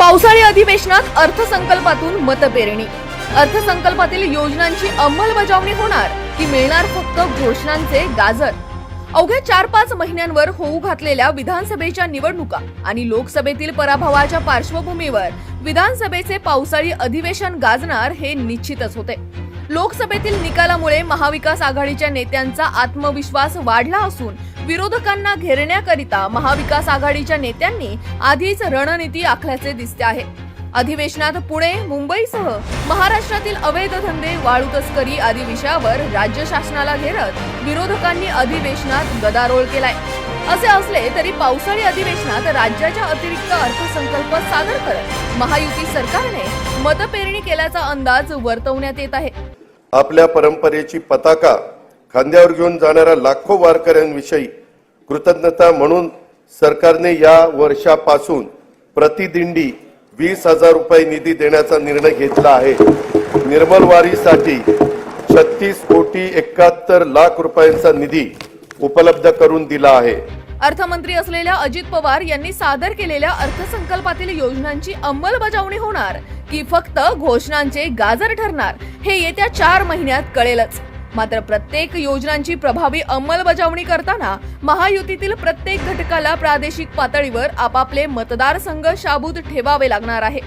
पावसाळी अधिवेशनात अर्थसंकल्पातून मतपेरणी. अर्थसंकल्पातील योजनांची अंमलबजावणी होणार की मिळणार फक्त घोषणांचे गाजर? अवघ्या चार पाच महिन्यांवर होऊ घातलेल्या विधानसभेच्या निवडणुका आणि लोकसभेतील पराभवाच्या पार्श्वभूमीवर विधानसभेचे पावसाळी अधिवेशन गाजणार हे निश्चितच होते. लोकसभेतील निकालामुळे महाविकास आघाडीच्या नेत्यांचा आत्मविश्वास वाढला असून विरोधकांना घेरण्याकरिता महाविकास आघाडीच्या नेत्यांनी आधीच रणनीती आखल्याचे दिसते आहे. अधिवेशनात पुणे मुंबईसह महाराष्ट्रातील अवैध धंदे वाळू तस्करी आदी विषयावर राज्य शासनाला घेरत विरोधकांनी अधिवेशनात गदारोळ केलाय. असे असले तरी पावसाळी अधिवेशनात राज्याच्या अतिरिक्त अर्थसंकल्प सादर करत महायुती सरकारने मतपेरणी केल्याचा अंदाज वर्तवण्यात येत आहे. आपल्या परंपरेची पताका खांद्यावर घेऊन जाणाऱ्या लाखो वारकऱ्यांविषयी कृतज्ञता म्हणून सरकारने या वर्षापासून प्रतिदिंडी वीस हजार रुपये निधी देण्याचा निर्णय घेतला आहे. निर्मल वारीसाठी छत्तीस कोटी एकाहत्तर लाख रुपयांचा निधी उपलब्ध करून दिला आहे. अर्थमंत्री असलेल्या अजित पवार यांनी सादर केलेल्या अर्थसंकल्पातील योजनांची अंमलबजावणी होणार की फक्त घोषणांचे गाजर ठरणार हे येत्या चार महिन्यात कळेलच. मात्र प्रत्येक योजनांची प्रभावी अंमलबजावणी करताना महायुतीतील प्रत्येक घटकाला प्रादेशिक पातळीवर आपापले मतदारसंघ शाबूत ठेवावे लागणार आहे.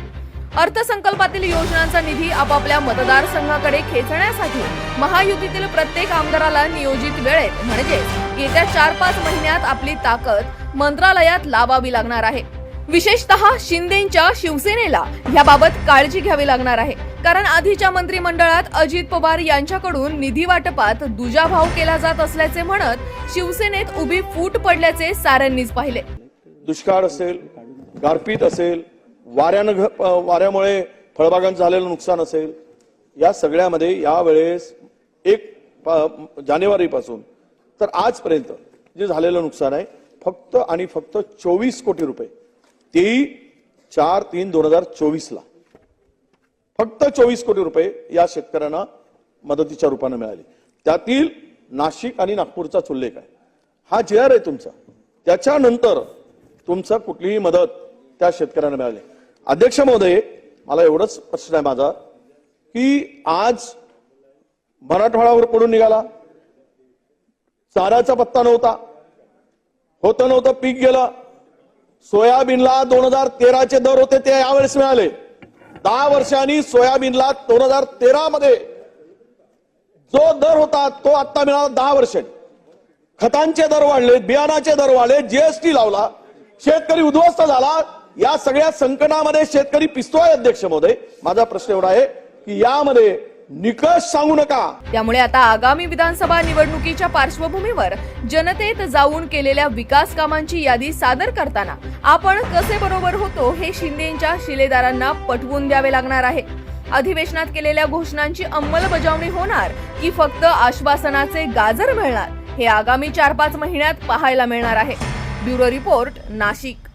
अर्थसंकल्पातील योजनांचा निधी आपापल्या मतदारसंघाकडे खेचण्यासाठी महायुतीतील प्रत्येक आमदाराला नियोजित वेळेत म्हणजेच येत्या चार पाच महिन्यात आपली ताकद मंत्रालयात लावावी लागणार आहे. विशेषतः शिंदेच्या शिवसेनेला याबाबत काळजी घ्यावी लागणार आहे. कारण आधीच्या मंत्रिमंडळात अजित पवार यांच्याकडून निधी वाटपात दुजाभाव केला जात असल्याचे म्हणत शिवसेनेत उभी फूट पडल्याचे साऱ्यांनीच पाहिले. दुष्काळ असेल गारपीट असेल वाऱ्यानं वाऱ्यामुळे फळबागांचं झालेलं नुकसान असेल या सगळ्यामध्ये यावेळेस एक जानेवारीपासून तर आजपर्यंत जे झालेलं नुकसान आहे फक्त आणि फक्त चोवीस कोटी रुपये. तेही चार तीन दोन हजार चोवीसला. फक्त चोवीस कोटी रुपये या शेतकऱ्यांना मदतीच्या रूपानं मिळाली. त्यातील नाशिक आणि नागपूरचाच उल्लेख आहे. हा जे आर आहे तुमचा त्याच्यानंतर तुमचा कुठलीही मदत त्या शेतकऱ्यांना मिळाली. अध्यक्ष महोदय मला एवढंच प्रश्न आहे माझा की आज मराठवाड्यावर पडून निघाला. चाऱ्याचा पत्ता नव्हता. होतं नव्हतं पीक गेलं. सोयाबीनला दोन हजार तेराचे दर होते ते यावेळेस मिळाले. दहा वर्षांनी सोयाबीनला दोन हजार तेरा मध्ये जो दर होता तो आता मिळाला दहा वर्षांनी. खतांचे दर वाढले बियाणाचे दर वाढले जीएसटी लावला. शेतकरी उद्ध्वस्त झाला. या सगळ्या संकटामध्ये शेतकरी पिसतोय अध्यक्ष महोदय माझा प्रश्न एवढा आहे की यामध्ये निकष सांगू नका. त्यामुळे आता आगामी विधानसभा निवडणुकीच्या पार्श्वभूमीवर जनतेत जाऊन केलेल्या विकास कामांची यादी सादर करताना आपण कसे बरोबर होतो हे शिंदेच्या शिलेदारांना पटवून द्यावे लागणार आहे. अधिवेशनात केलेल्या घोषणांची अंमलबजावणी होणार की फक्त आश्वासनाचे गाजर मिळणार हे आगामी चार पाच महिन्यात पाहायला मिळणार आहे. Bureau report Nashik.